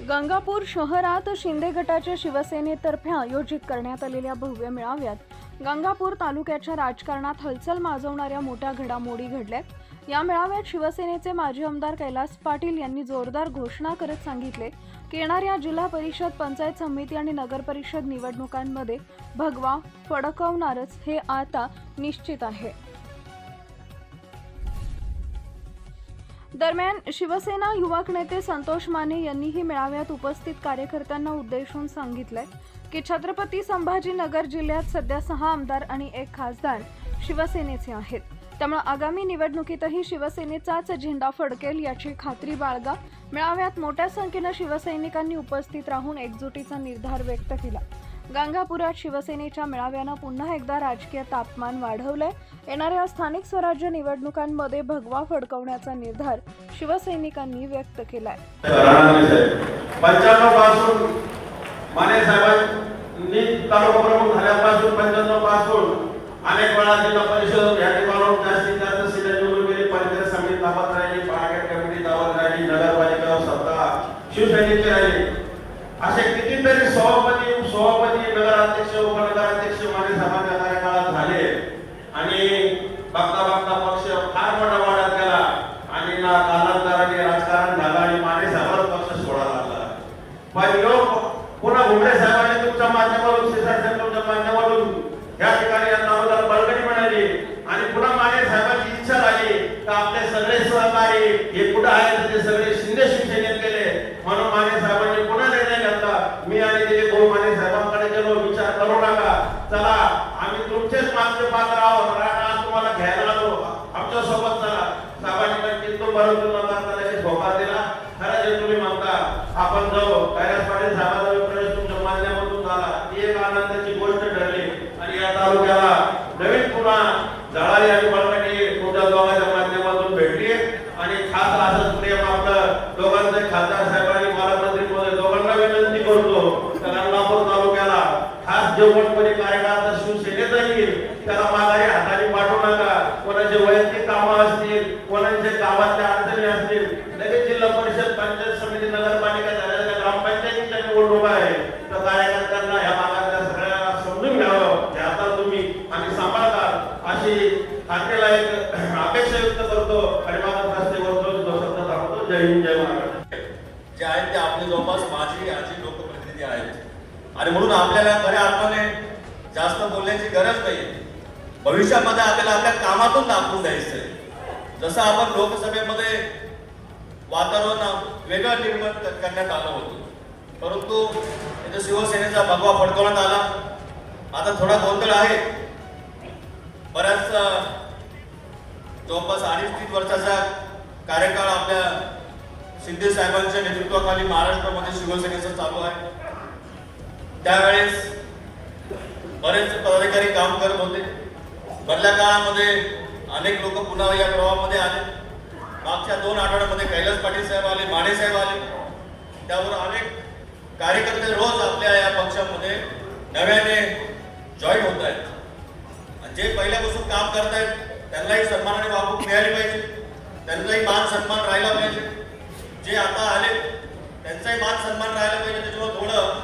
गंगापूर शहरात शिंदे गटाच्या शिवसेनेतर्फे आयोजित करण्यात आलेल्या भव्य मेळाव्यात गंगापूर तालुक्याच्या राजकारणात हलचल माजवणाऱ्या मोठ्या घडामोडी घडल्यात. या मेळाव्यात शिवसेनेचे माजी आमदार कैलास पाटील यांनी जोरदार घोषणा करत सांगितले की येणाऱ्या जिल्हा परिषद पंचायत समिती आणि नगर परिषद निवडणुकांमध्ये भगवा फडकवणारच हे आता निश्चित आहे. दरम्यान शिवसेना युवक नेते संतोष माने यांनीही मेळाव्यात उपस्थित कार्यकर्त्यांना उद्देशून सांगितलंय की छत्रपती संभाजीनगर जिल्ह्यात सध्या सहा आमदार आणि एक खासदार शिवसेनेचे आहेत. त्यामुळे आगामी निवडणुकीतही शिवसेनेचाच झेंडा फडकेल याची खात्री बाळगा. मेळाव्यात मोठ्या संख्येनं शिवसैनिकांनी उपस्थित राहून एकजुटीचा निर्धार व्यक्त केला. गंगापुरात शिवसेनेच्या मेळाव्यानं पुन्हा एकदा राजकीय तापमान वाढवलंय. येणाऱ्या स्थानिक स्वराज्य निवडणुकांमध्ये भगवा फडकवण्याचा निर्धार शिवसैनिकांनी व्यक्त केलाय. पंच्याण्णवपासून माने साहेबांनी तालुका प्रमुख झाल्यापासून पंच्याण्णवपासून अनेक वेळा जिल्हा परिषद या ठिकाणी जास्तीत जास्त सीट निवडून गेली. पंचायत समिती दाबत राहिली मार्केट कमिटी दाबत राहिली नगरपालिका सत्ता शिवसैनिकची राहिली. असे कितीतरी सभापती नगराध्यक्ष उपनगराध्यक्ष माने साहेबांच्या काळात झाले. आणि बघता बघता पक्ष फार मोठा वाढत गेला. आणि ना कालांतराने राजकारण झालं आणि माने साहेबांना पक्ष सोडा लागला. पण लोक पुन्हा घुमरे साहेबांनी तुमच्या माध्यमातून शेजारच्या तुमच्या माध्यमातून या ठिकाणी या तालुक्याला बळकटी मिळाली आणि पुन्हा माने साहेबांची इच्छा झाली का आपले सगळे सहकारी हे कुठं आहेत? ते सगळे शिंदे शिवसेनेत गेले म्हणून माने साहेबांनी पुन्हा निर्णय घेतला मी आणि दिलीप भाऊ माने साहेबांकडे गेलो विचार करू नका चला आम्ही तुमचेच मागचे पात्र आहोत आज तुम्हाला घ्यायला आलो आमच्यासोबत चला. साहेबांनी पण तो बरोबर नंतर लगेच होकार दिला. खरं जे तुम्ही म्हणता आपण जाऊ. कैलास पाटील साहेबांचा प्रवेश तुमच्या माध्यमातून झाला. ती एक आनंदाची गोष्ट ठरली. आणि या तालुक्याला नवीन पुन्हा जळाली आणि बळकटी तुमच्या दोघांच्या माध्यमातून भेटली. आणि खास असंच प्रेम आपलं दोघांचे खासदार साहेब आणि पालकमंत्री महोदय दोघांना विनंती करतो. कारण गंगापूर तालुक्याला खास जेवणपणी कार्यकाळाचा शिवसेनेचा येईल त्याला माघारी हाताने पाठवू नका. कोणाचे वैयक्तिक कामं असतील कोणाच्या गावातल्या अडचणी असतील लगेच जिल्हा परिषद पंचायत समिती नगरपालिका झालेल्या ग्रामपंचायतीच्या निवडणुका आहे तर कार्यकर्त्यांना ह्या भागातल्या सगळ्यांना समजून घ्यावं. हे आता तुम्ही आणि सांभाळता. अशी खात्रीला एक अपेक्षा व्यक्त करतो. आणि माझा रस्त्यावर जो शब्द थांबतो जय हिंद जय महाराष्ट्र. जे आहेत ते आपले जवळपास माझी आजी लोकप्रतिनिधी आहेत. आणि म्हणून आपल्याला खऱ्या अर्थाने जास्त बोलण्याची गरज नाही भविष्यामध्ये आपल्याला आपल्या कामातून दाखवून द्यायचंय. जसं आपण लोकसभेमध्ये वातावरण वेगळं निर्माण करण्यात आलं होतं. परंतु इथं शिवसेनेचा भगवा फडकवण्यात आला. आता थोडा गोंधळ आहे. बऱ्याच जवळपास अडीच तीन वर्षाचा कार्यकाळ आपल्या शिंदे साहेबांच्या नेतृत्वाखाली महाराष्ट्रामध्ये शिवसेनेचं चालू आहे. त्यावेळेस बरेच पदाधिकारी काम करत होते. बदल्या काळामध्ये अनेक लोक पुन्हा या प्रवाहामध्ये आले. मागच्या दोन आठवड्यामध्ये कैलास पाटील साहेब आले माने साहेब आले. त्यावर अनेक कार्यकर्ते रोज आपल्या या पक्षामध्ये नव्याने जॉईन होत आहेत. आणि जे पहिल्यापासून काम करत आहेत त्यांनाही सन्मानाने वागणूक मिळाली पाहिजे. त्यांचाही मान सन्मान राहिला पाहिजे. जे आता आले त्यांचाही मान सन्मान राहिला पाहिजे. त्याच्यामुळे थोडं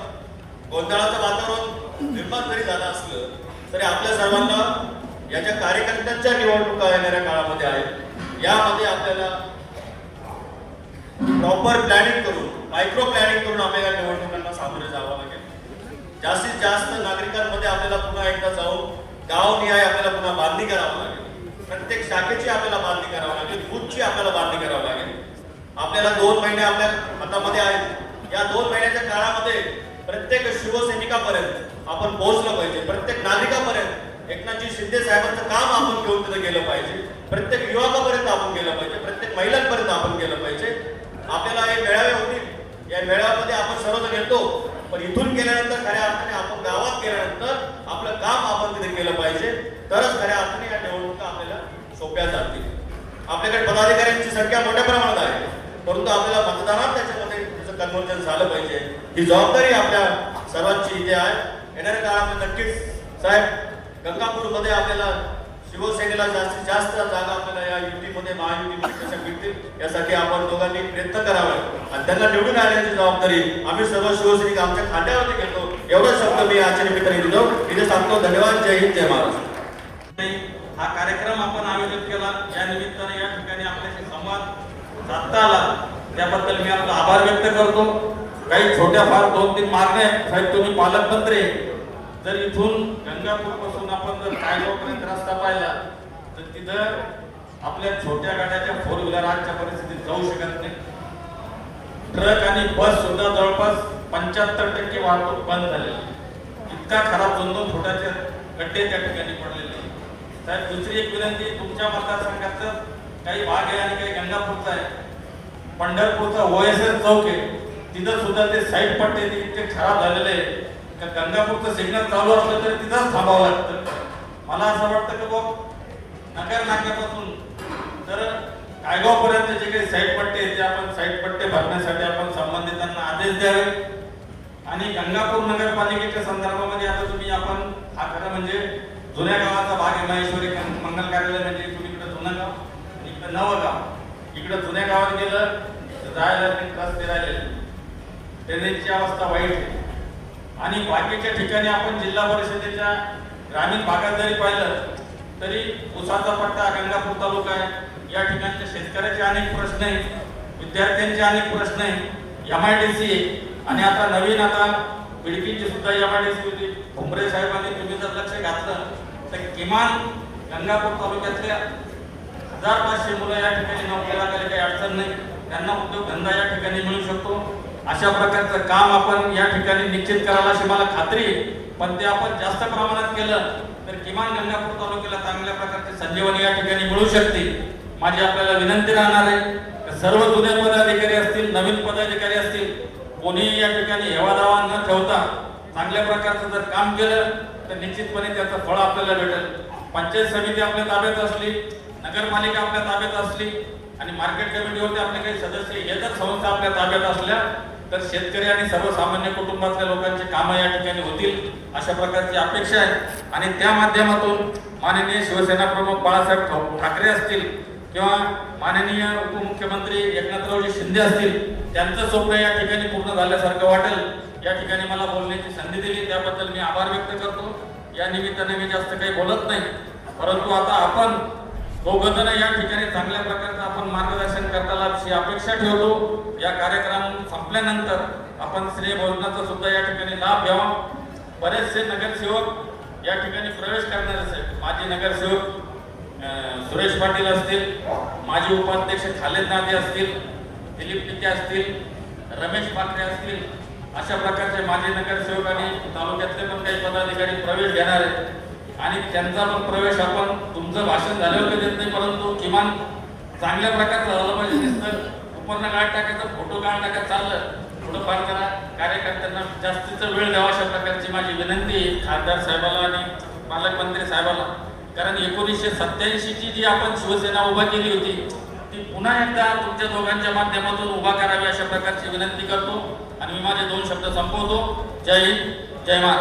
गोंधळाचं वातावरण निर्माण जरी झालं असलं तरी आपल्या सर्वांना याच्या कार्यकर्त्यांच्या निवडणुका येणाऱ्या काळामध्ये आहेत. यामध्ये आपल्याला प्रॉपर प्लॅनिंग करून मायक्रो प्लॅनिंग करून आपल्याला निवडणुकांना सामोरे जावं लागेल. जास्तीत जास्त नागरिकांमध्ये आपल्याला पुन्हा एकदा जाऊन गावनिहाय आपल्याला पुन्हा बांधणी करावं लागेल. प्रत्येक शाखेची आपल्याला बांधणी करावं लागेल बूथची आपल्याला बांधणी करावं लागेल. आपल्याला दोन महिने आपल्या हातामध्ये आहेत. या दोन महिन्याच्या काळामध्ये प्रत्येक शिवसैनिकापर्यंत आपण पोहोचलं पाहिजे. प्रत्येक नागरिकापर्यंत एकनाथजी शिंदे साहेबांचं काम आपण घेऊन तिथं गेलं पाहिजे. प्रत्येक युवकापर्यंत आपण गेलं पाहिजे. प्रत्येक महिलांपर्यंत आपण गेलं पाहिजे. आपल्याला हे मेळावे होतील. या मेळाव्यामध्ये आपण सर्वजण येतो. पण इथून गेल्यानंतर खऱ्या अर्थाने आपण गावात गेल्यानंतर आपलं काम आपण तिथे केलं पाहिजे. तरच खऱ्या अर्थाने या निवडणुका आपल्याला सोप्या जातील. आपल्याकडे पदाधिकाऱ्यांची संख्या मोठ्या प्रमाणात आहे. परंतु आपल्याला मतदानात त्याच्यामध्ये त्याचं कन्व्हर्जन झालं पाहिजे. ही जबाबदारी आपल्या सर्वांची इथे आहे. येणाऱ्या काळामध्ये नक्कीच साहेब गंगापूरमध्ये आपल्याला शिवसेनेला जास्तीत जास्त जागा आपल्याला या युतीमध्ये महायुतीमध्ये कशा मिळतील यासाठी आपण दोघांनी प्रयत्न करावे. आणि त्यांना निवडून आणण्याची जबाबदारी आम्ही सर्व शिवसैनिक आमच्या खांद्यावरती घेतो. एवढा शब्द मी आजच्या निमित्ताने दिलो. इथे सांगतो धन्यवाद. जय हिंद जय महाराष्ट्र. नाही, हा कार्यक्रम आपण आयोजित केला. या निमित्ताने या ठिकाणी आपल्याशी संवाद साधता आला. त्याबद्दल मी आपला आभार व्यक्त करतो. काही छोट्या फार दोन तीन मागण्या आहेत. साहेब तुम्ही पालकमंत्री जर इथून गंगापूरपासून आपण जर कायगावपर्यंत रस्ता पाहिला तर तिथं आपल्या छोट्या गाड्याच्या फोर व्हीलर आजच्या परिस्थितीत जाऊ शकत नाही. ट्रक आणि बस सुद्धा जवळपास पंच्याहत्तर टक्के वाहतूक बंद झालेली इतका खराब दोन दोन फुटाचे गड्डे त्या ठिकाणी पडलेले तर साहेब दुसरी एक विनंती तुमच्या मतदारसंघाचं काही भाग आहे आणि काही गंगापूरचा आहे. पंढरपूरचा ओएसएस चौक आहे. तिथं सुद्धा ते साईड पट्टे ते इतके खराब झालेले आहे का गंगापूरचं सिग्नल चालू असलं तरी तिथंच थांबावं लागतं. मला असं वाटतं की बाबा नगर नाक्यापासून तर कायगावपर्यंत जे काही साईड पट्टे आहेत ते आपण साईड पट्टे भरण्यासाठी आपण संबंधितांना आदेश द्यावे. आणि गंगापूर नगरपालिकेच्या संदर्भामध्ये आता तुम्ही आपण हा खरं म्हणजे जुन्या गावाचा भाग आहे महेश्वरी मंगल कार्यालय म्हणजे तुम्ही इकडे जुनं गाव इकडं इकडे नवं गाव. इकडे जुन्या गावात गेलं तर जायला रस्ते राहिले ट्रेनेची अवस्था वाईट आहे. आणि बाकीच्या ठिकाणी आपण जिल्हा परिषदेच्या ग्रामीण भागात जरी पाहिलं तरी उसाचा पट्टा गंगापूर तालुका आहे. या ठिकाणच्या शेतकऱ्याचे अनेक प्रश्न आहेत विद्यार्थ्यांचे अनेक प्रश्न आहेत. एम आय डी सी आणि आता नवीन आता बिडकीची सुद्धा एम आय डी सी होती. भुमरे साहेबांनी तुम्ही जर लक्ष घातलं तर किमान गंगापूर तालुक्यातल्या हजार पाचशे मुलं या ठिकाणी नोकरीला लागायला काही अडचण नाही. त्यांना उद्योगधंदा या ठिकाणी मिळू शकतो. अशा प्रकारचं काम आपण या ठिकाणी निश्चित करायला अशी मला खात्री पण ते आपण जास्त प्रमाणात केलं तर किमान गंगापूर तालुक्याला चांगल्या प्रकारची संजीवनी या ठिकाणी मिळू शकते माझी आपल्याला विनंती राहणार आहे सर्व जुने पदाधिकारी असतील नवीन पदाधिकारी असतील कोणीही या ठिकाणी हेवादावा न ठेवता चांगल्या प्रकारचं जर काम केलं तर निश्चितपणे त्याचं फळ आपल्याला भेटेल. पंचायत समिती आपल्या ताब्यात असली नगरपालिका आपल्या ताब्यात असली आणि मार्केट कमिटीवरती आपले काही सदस्य हे जर संस्था आपल्या ताब्यात असल्या तर शेतकरी आणि सर्वसामान्य कुटुंबातल्या लोकांची कामं या ठिकाणी होतील अशा प्रकारची अपेक्षा आहे. आणि त्या माध्यमातून माननीय शिवसेना प्रमुख बाळासाहेब ठाकरे असतील किंवा माननीय उपमुख्यमंत्री एकनाथरावजी शिंदे असतील त्यांचं स्वप्न या ठिकाणी पूर्ण झाल्यासारखं वाटेल. या ठिकाणी मला बोलण्याची संधी दिली. त्याबद्दल मी आभार व्यक्त करतो. या निमित्ताने मी जास्त काही बोलत नाही. परंतु आता आपण दोघं या ठिकाणी चांगल्या प्रकारचं आपण मार्गदर्शन करताना अशी अपेक्षा ठेवतो. या कार्यक्रम संपल्यानंतर आपण श्रेय भोजनाचा सुद्धा या ठिकाणी लाभ घ्यावा. बरेचसे नगरसेवक या ठिकाणी प्रवेश करणार असेल माजी नगरसेवक सुरेश पाटील असतील माजी उपाध्यक्ष खालेद नादे असतील दिलीप टिके असतील रमेश पात्रे असतील अशा प्रकारचे माजी नगरसेवक आणि तालुक्यातले पण काही पदाधिकारी प्रवेश घेणार आहेत. आणि त्यांचा पण प्रवेश आपण तुमचं भाषण झाल्यावर काही देत नाही परंतु किमान चांगल्या प्रकारचं झालं पाहिजे नुसतं उपर्ण काढ टाकायचं फोटो काढ टाकायचं चाललं. थोडंफार जरा कार्यकर्त्यांना जास्तीचा वेळ द्यावा अशा प्रकारची माझी विनंती आहे खासदार साहेबाला आणि पालकमंत्री साहेबाला. कारण एकोणीसशे सत्याऐंशीची जी आपण शिवसेना उभा केली होती ती पुन्हा एकदा तुमच्या दोघांच्या माध्यमातून उभा करावी अशा प्रकारची विनंती करतो. आणि मी माझे दोन शब्द संपवतो. जय हिंद जय महाराज